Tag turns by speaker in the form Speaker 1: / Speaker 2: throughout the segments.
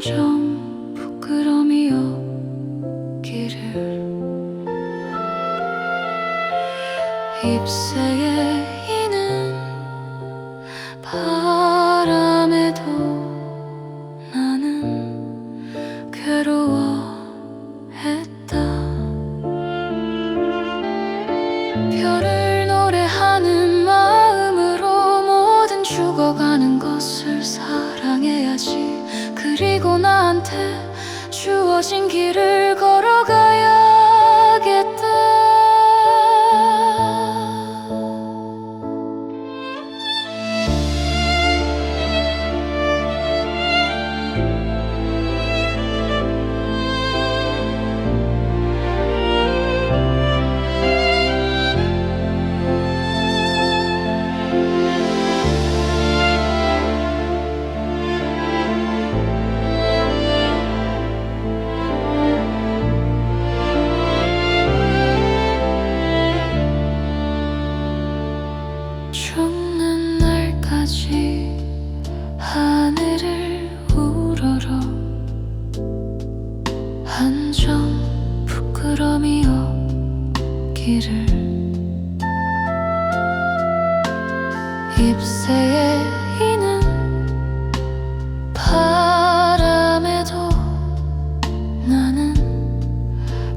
Speaker 1: 점점 부끄러움이 없기를. 입새에 오신 길을 길을 잎새에 이는 바람에도 나는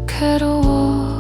Speaker 1: 괴로워했다.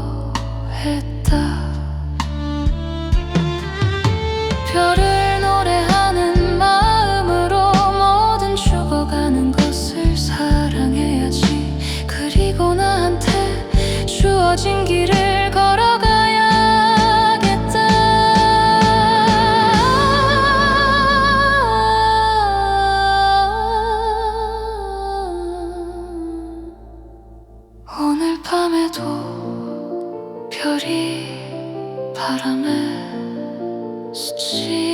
Speaker 1: 오늘 밤에도 별이 바람에 스치